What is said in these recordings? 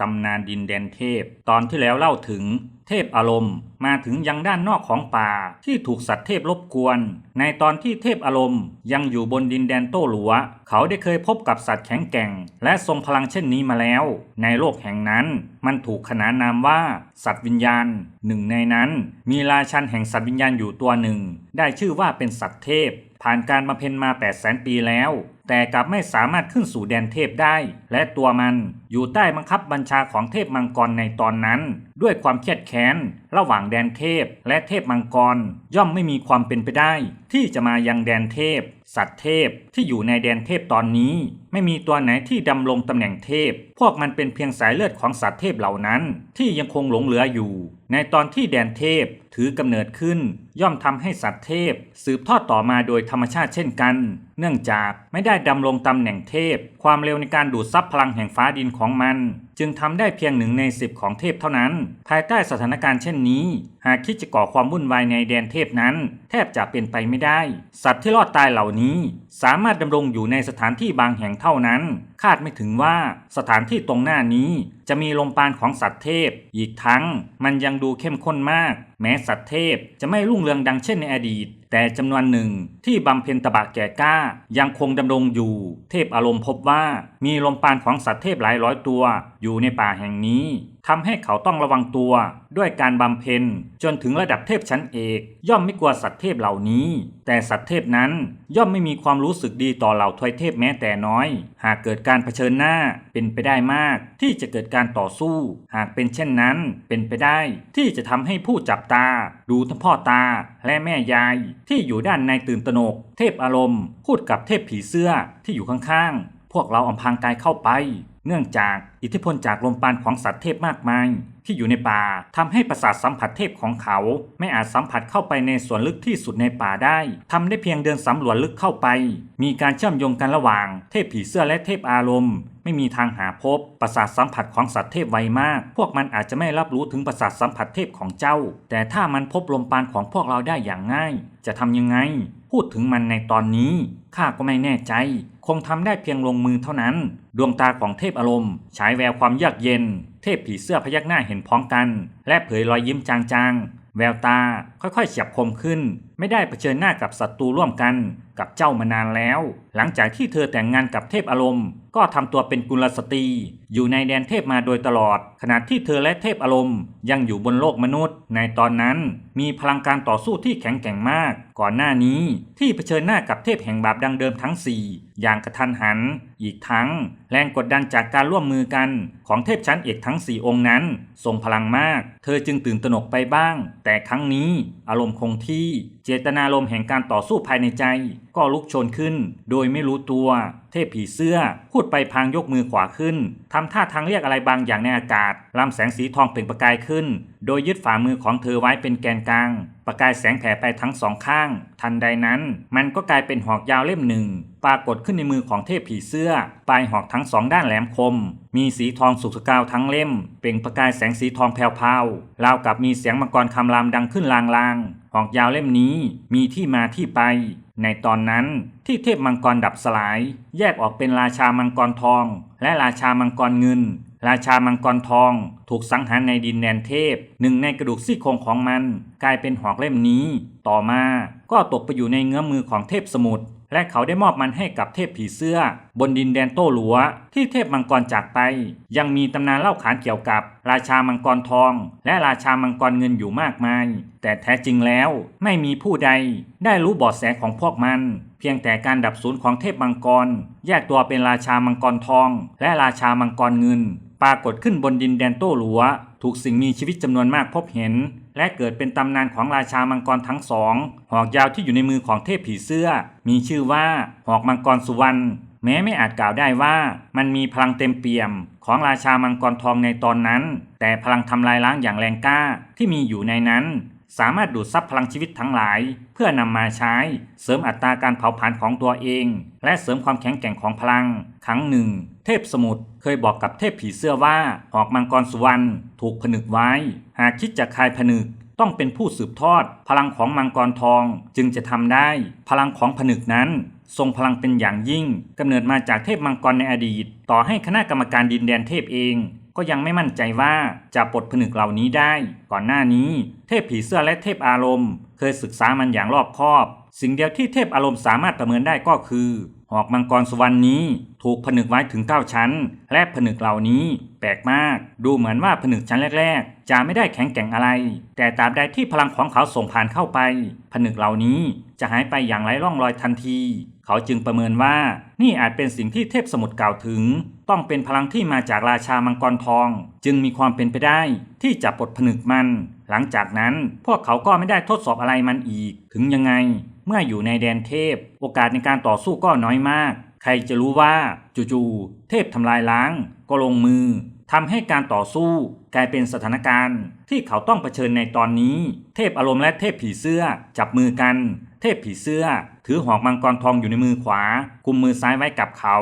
ตำนานดินแดนเทพ ตอนที่แล้วเล่าถึง เทพอารมณ์ มาถึงยังด้านนอกของป่าที่ถูกสัตว์เทพรบกวน ในตอนที่เทพอารมณ์ ยังอยู่บนดินแดนโต้หลัว เขาได้เคยพบกับสัตว์แข็งแกร่ง และทรงพลังเช่นนี้มาแล้ว ในโลกแห่งนั้น มันถูกขนานนามว่า สัตว์วิญญาณ หนึ่งในนั้น มีราชันแห่งสัตว์วิญญาณอยู่ตัวหนึ่ง ได้ชื่อว่าเป็นสัตว์เทพ ผ่านการบำเพ็ญมา8 0 0 0 0 ปีแล้ว แต่กลับไม่สามารถขึ้นสู่แดนเทพได้ และตัวมันอยู่ใต้บังคับบัญชาของเทพมังกรในตอนนั้น ด้วยความเครียดแค้น ระหว่างแดนเทพและเทพมังกรย่อมไม่มีความเป็นไปได้ที่จะมายังแดนเทพ สัตว์เทพที่อยู่ในแดนเทพตอนนี้ ไม่มีตัวไหนที่ดำรงตำแหน่งเทพ พวกมันเป็นเพียงสายเลือดของสัตว์เทพเหล่านั้น ที่ยังคงหลงเหลืออยู่ ในตอนที่แดนเทพถือกำเนิดขึ้น ย่อมทำให้สัตว์เทพ สืบทอดต่อมาโดยธรรมชาติเช่นกัน เนื่องจากไม่ได้ดำรงตำแหน่งเทพ ความเร็วในการดูดซับพลังแห่งฟ้าดินของมัน จึงทำได้เพียงหนึ่งในสิบของเทพเท่านั้น ภายใต้สถานการณ์เช่นนี้ หากคิดจะก่อความวุ่นวายในแดนเทพนั้น แทบจะเป็นไปไม่ได้ สัตว์ที่รอดตายเหล่านี้ สามารถดำรงอยู่ในสถานที่บางแห่งเท่านั้น คาดไม่ถึงว่าสถานที่ตรงหน้านี้ จะมีลมปานของสัตว์เทพ อีกทั้งมันยังดูเข้มข้นมาก แม้สัตว์เทพจะไม่รุ่งเรืองดังเช่นในอดีต แต่จำนวนหนึ่งที่บำเพ็ญตบะแก่กล้า ยังคงดำรงอยู่ เทพอารมณ์พบว่ามีลมปานของสัตว์เทพหลายร้อยตัว อยู่ในป่าแห่งนี้ ทำให้เขาต้องระวังตัวด้วยการบำเพ็ญจนถึงระดับเทพชั้นเอก ย่อมไม่กลัวสัตว์เทพเหล่านี้ แต่สัตว์เทพนั้นย่อมไม่มีความรู้สึกดีต่อเหล่าทวยเทพแม้แต่น้อย หากเกิดการเผชิญหน้าเป็นไปได้มาก ที่จะเกิดการต่อสู้ หากเป็นเช่นนั้น เป็นไปได้ที่จะทำให้ผู้จับตา ดูทั้งพ่อตาและแม่ยาย ที่อยู่ด้านในตื่นตระหนก เทพอารมณ์พูดกับเทพผีเสื้อที่อยู่ข้างๆพวกเราอำพางกายเข้าไป เนื่องจากอิทธิพลจากลมปานของสัตว์เทพมากมาย ที่อยู่ในป่าทำให้ประสาทสัมผัสเทพของเขา ไม่อาจสัมผัสเข้าไปในส่วนลึกที่สุดในป่าได้ทำได้เพียงเดินสำรวจลึกเข้าไป มีการเชื่อมโยงกันระหว่าง เทพผีเสื้อและเทพอารมณ์ ไม่มีทางหาพบ ประสาทสัมผัสของสัตว์เทพไวมาก พวกมันอาจจะไม่รับรู้ถึงประสาทสัมผัสเทพของเจ้า แต่ถ้ามันพบลมปานของพวกเราได้อย่างง่าย จะทำยังไง พูดถึงมันในตอนนี้ข้าก็ไม่แน่ใจ คงทำได้เพียงลงมือเท่านั้น ดวงตาของเทพอารมณ์ฉายแววความเยือกเย็น ทพผีเสื้อพยักหน้าเห็นพ้องกัน และเผยรอยยิ้มจางๆ แววตาค่อยๆเฉียบคมขึ้นไม่ได้เผชิญหน้ากับศัตรูร่วมกันกับเจ้ามานานแล้ว หลังจากที่เธอแต่งงานกับเทพอารมณ์ ก็ทำตัวเป็นกุลสตรี อยู่ในแดนเทพมาโดยตลอด ขณะที่เธอและเทพอารมณ์ยังอยู่บนโลกมนุษย์ ในตอนนั้น มีพลังการต่อสู้ที่แข็งแกร่งมาก ก่อนหน้านี้ที่เผชิญหน้ากับเทพแห่งบาปดังเดิมทั้ง 4 อย่างกระทันหัน อีกทั้ง แรงกดดันจากการร่วมมือกัน ของเทพชั้นเอกทั้ง 4 องค์นั้นทรงพลังมาก เธอจึงตื่นตระหนกไปบ้าง แต่ครั้งนี้อารมณ์คงที่ เจตนารมณ์แห่งการต่อสู้ภายในใจ ก็ลุกโชนขึ้น โดยไม่รู้ตัว เทพผีเสื้อ พูดไปพางยกมือขวาขึ้นทำท่าทางเรียกอะไรบางอย่างในอากาศลำแสงสีทองเปล่งประกายขึ้น โดยยึดฝ่ามือของเธอไว้เป็นแกนกลาง ประกายแสงแผ่ไปทั้งสองข้าง ทันใดนั้น มันก็กลายเป็นหอกยาวเล่มหนึ่ง ปรากฏขึ้นในมือของเทพผีเสื้อ ปลายหอกทั้งสองด้านแหลมคม มีสีทองสุกสกาวทั้งเล่ม เปล่งประกายแสงสีทองแผ่วๆราวกับมีเสียงมังกรคำรามดังขึ้นลางๆ ออกยาวเล่มนี้มีที่มาที่ไป ในตอนนั้นที่เทพมังกรดับสลาย แยกออกเป็นราชามังกรทอง และราชามังกรเงิน ราชามังกรทอง ถูกสังหารในดินแดนเทพ หนึ่งในกระดูกซี่โครงของมัน กลายเป็นหอกเล่มนี้ ต่อมาก็ตกไปอยู่ในเงื้อมือของเทพสมุทร และเขาได้มอบมันให้กับเทพผีเสื้อ บนดินแดนโต้หลัว ที่เทพมังกรจากไป ยังมีตำนานเล่าขานเกี่ยวกับ ราชามังกรทอง และราชามังกรเงินอยู่มากมาย แต่แท้จริงแล้วไม่มีผู้ใดได้รู้บาะแสของพวกมัน เพียงแต่การดับสูญของเทพมังกร แยกตัวเป็นราชามังกรทอง และราชามังกรเงิน ปรากฏขึ้นบนดินแดนโต้หลัว ถูกสิ่งมีชีวิตจำนวนมากพบเห็น และเกิดเป็นตำนานของราชามังกรทั้งสอง หอกยาวที่อยู่ในมือของเทพผีเสื้อ มีชื่อว่าหอกมังกรสุวรรณแม้ไม่อาจกล่าวได้ว่ามันมีพลังเต็มเปี่ยมของราชามังกรทองในตอนนั้น แต่พลังทำลายล้างอย่างแรงกล้าที่มีอยู่ในนั้น สามารถดูดซับพลังชีวิตทั้งหลาย เพื่อนำมาใช้ เสริมอัตราการเผาผลาญของตัวเอง และเสริมความแข็งแกร่งของพลัง ครั้งหนึ่ง เทพสมุทรเคยบอกกับเทพผีเสื้อว่าหอกมังกรสุวรรณถูกผนึกไว้ หากคิดจะคายผนึกต้องเป็นผู้สืบทอด พลังของมังกรทองจึงจะทำได้ พลังของผนึกนั้น ทรงพลังเป็นอย่างยิ่งกำเนิดมาจากเทพมังกรในอดีต ต่อให้คณะกรรมการดินแดนเทพเอง ก็ยังไม่มั่นใจว่าจะปลดผนึกเหล่านี้ได้ ก่อนหน้านี้เทพผีเสื้อและเทพอารมณ์ เคยศึกษามันอย่างรอบคอบ สิ่งเดียวที่เทพอารมณ์สามารถประเมินได้ก็คือ หอกมังกรสุวรรณนี้ ถูกผนึกไว้ถึง 9 ชั้น และผนึกเหล่านี้ แปลกมาก ดูเหมือนว่าผนึกชั้นแรก ๆ จะไม่ได้แข็งแกร่งอะไร แต่ตราบใดที่พลังของเขาส่งผ่านเข้าไป ผนึกเหล่านี้จะหายไปอย่างไร้ร่องรอยทันที เขาจึงประเมินว่านี่อาจเป็นสิ่งที่เทพสมุทรกล่าวถึง ต้องเป็นพลังที่มาจากราชามังกรทอง จึงมีความเป็นไปได้ที่จะปลดผนึกมัน หลังจากนั้นพวกเขาก็ไม่ได้ทดสอบอะไรมันอีก ถึงยังไง เมื่ออยู่ในแดนเทพ โอกาสในการต่อสู้ก็น้อยมาก ใครจะรู้ว่าจู่ๆเทพทำลายล้าง ก็ลงมือทำให้การต่อสู้กลายเป็นสถานการณ์ ที่เขาต้องเผชิญในตอนนี้ เทพอารมณ์และเทพผีเสื้อจับมือกัน พผีเสื้อ ถือหอกมังกรทองอยู่ในมือขวากุมมือซ้ายไว้กับเขา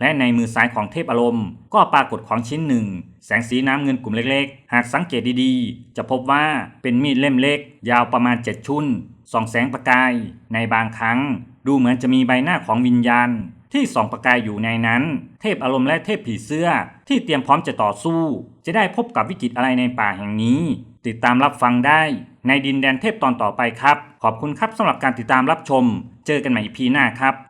และในมือซ้ายของเทพอารมณ์ ก็ปรากฏของชิ้นหนึ่ง แสงสีน้ำเงินกลุ่มเล็กๆ หากสังเกตดีๆ จะพบว่าเป็นมีดเล่มเล็ก ยาวประมาณ7ชุนส่องแสงประกาย ในบางครั้ง ดูเหมือนจะมีใบหน้าของวิญญาณ ที่ส่องประกายอยู่ในนั้น เทพอารมณ์และเทพผีเสื้อ ที่เตรียมพร้อมจะต่อสู้ จะได้พบกับวิกฤตอะไรในป่าแห่งนี้ ติดตามรับฟังได้ ในดินแดนเทพตอนต่อไปครับ ขอบคุณครับสำหรับการติดตามรับชม เจอกันใหม่ EP หน้าครับ